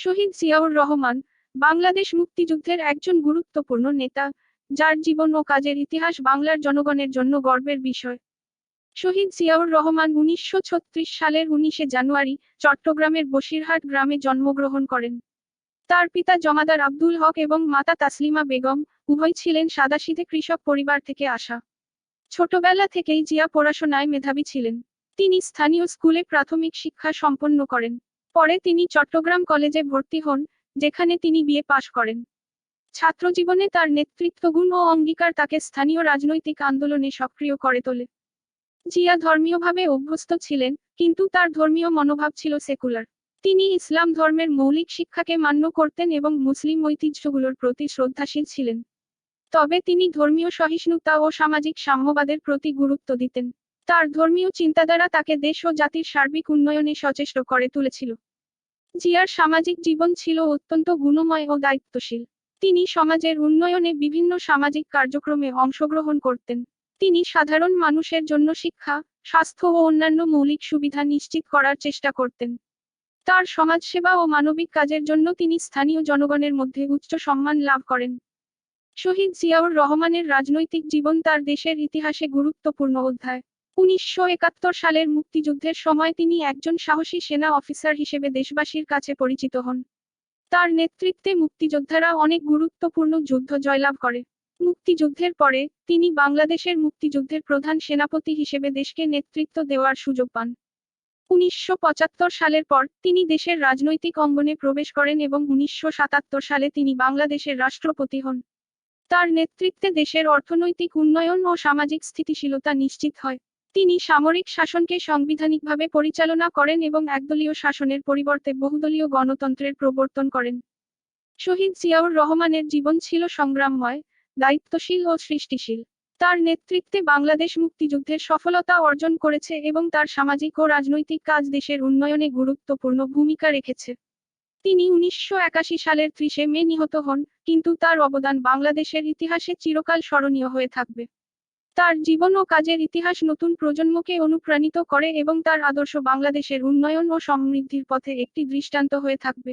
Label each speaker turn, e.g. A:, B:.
A: শহীদ জিয়াউর রহমান, বাংলাদেশ মুক্তিযুদ্ধের একজন গুরুত্বপূর্ণ নেতা, যার জীবন ও কাজের ইতিহাস বাংলার জনগণের জন্য গর্বের বিষয়। শহীদ জিয়াউর রহমান উনিশশো ছত্রিশ সালের উনিশে জানুয়ারি চট্টগ্রামের বসিরহাট গ্রামে জন্মগ্রহণ করেন। তার পিতা জমাদার আব্দুল হক এবং মাতা তাসলিমা বেগম উভয় ছিলেন সাদাসিধে কৃষক পরিবার থেকে আসা। ছোটবেলা থেকেই জিয়া পড়াশোনায় মেধাবী ছিলেন। তিনি স্থানীয় স্কুলে প্রাথমিক শিক্ষা সম্পন্ন করেন। পরে তিনি চট্টগ্রাম কলেজে ভর্তি হন, যেখানে তিনি বিয়ে পাশ করেন। ছাত্রজীবনে তার নেতৃত্বগুণ ও অঙ্গীকার তাকে স্থানীয় রাজনৈতিক আন্দোলনে সক্রিয় করে তোলে। জিয়া ধর্মীয়ভাবে অভ্যস্ত ছিলেন, কিন্তু তার ধর্মীয় মনোভাব ছিল সেকুলার। তিনি ইসলাম ধর্মের মৌলিক শিক্ষাকে মান্য করতেন এবং মুসলিম ঐতিহ্যগুলোর প্রতি শ্রদ্ধাশীল ছিলেন। তবে তিনি ধর্মীয় সহিষ্ণুতা ও সামাজিক সাম্যবাদের প্রতি গুরুত্ব দিতেন। তার ধর্মীয় চিন্তাধারা তাকে দেশ ও জাতির সার্বিক উন্নয়নে সচেষ্ট করে তুলেছিল। জিয়ার সামাজিক জীবন ছিল অত্যন্ত গুণময় ও দায়িত্বশীল। তিনি সমাজের উন্নয়নে বিভিন্ন সামাজিক কার্যক্রমে অংশগ্রহণ করতেন। তিনি সাধারণ মানুষের জন্য শিক্ষা, স্বাস্থ্য ও অন্যান্য মৌলিক সুবিধা নিশ্চিত করার চেষ্টা করতেন। তার সমাজসেবা ও মানবিক কাজের জন্য তিনি স্থানীয় জনগণের মধ্যে উচ্চ সম্মান লাভ করেন। শহীদ জিয়াউর রহমানের রাজনৈতিক জীবন তার দেশের ইতিহাসে গুরুত্বপূর্ণ অধ্যায়। উনিশশো একাত্তর সালের মুক্তিযুদ্ধের সময় তিনি একজন সাহসী সেনা অফিসার হিসেবে দেশবাসীর কাছে পরিচিত হন। তার নেতৃত্বে মুক্তিযোদ্ধারা অনেক গুরুত্বপূর্ণ যুদ্ধ জয়লাভ করে। মুক্তিযুদ্ধের পরে, তিনি বাংলাদেশের মুক্তিযুদ্ধের প্রধান সেনাপতি হিসেবে দেশকে নেতৃত্ব দেওয়ার সুযোগ পান। উনিশশো পঁচাত্তর সালের পর, তিনি দেশের রাজনৈতিক অঙ্গনে প্রবেশ করেন এবং উনিশশো সাতাত্তর সালে তিনি বাংলাদেশের রাষ্ট্রপতি হন। তার নেতৃত্বে দেশের অর্থনৈতিক উন্নয়ন ও সামাজিক স্থিতিশীলতা নিশ্চিত হয়। তিনি সামরিক শাসনকে সাংবিধানিকভাবে পরিচালনা করেন এবং একদলীয় শাসনের পরিবর্তে বহুদলীয় গণতন্ত্রের প্রবর্তন করেন। শহীদ জিয়াউর রহমানের জীবন ছিল সংগ্রামময়, দায়িত্বশীল ও সৃষ্টিশীল। তার নেতৃত্বে বাংলাদেশ মুক্তিযুদ্ধের সফলতা অর্জন করেছে এবং তার সামাজিক ও রাজনৈতিক কাজ দেশের উন্নয়নে গুরুত্বপূর্ণ ভূমিকা রেখেছে। তিনি উনিশশো একাশি সালের ত্রিশে মে নিহত হন, কিন্তু তার অবদান বাংলাদেশের ইতিহাসে চিরকাল স্মরণীয় হয়ে থাকবে। তার জীবন ও কাজের ইতিহাস নতুন প্রজন্মকে অনুপ্রাণিত করে এবং তার আদর্শ বাংলাদেশের উন্নয়ন ও সমৃদ্ধির পথে একটি দৃষ্টান্ত হয়ে থাকবে।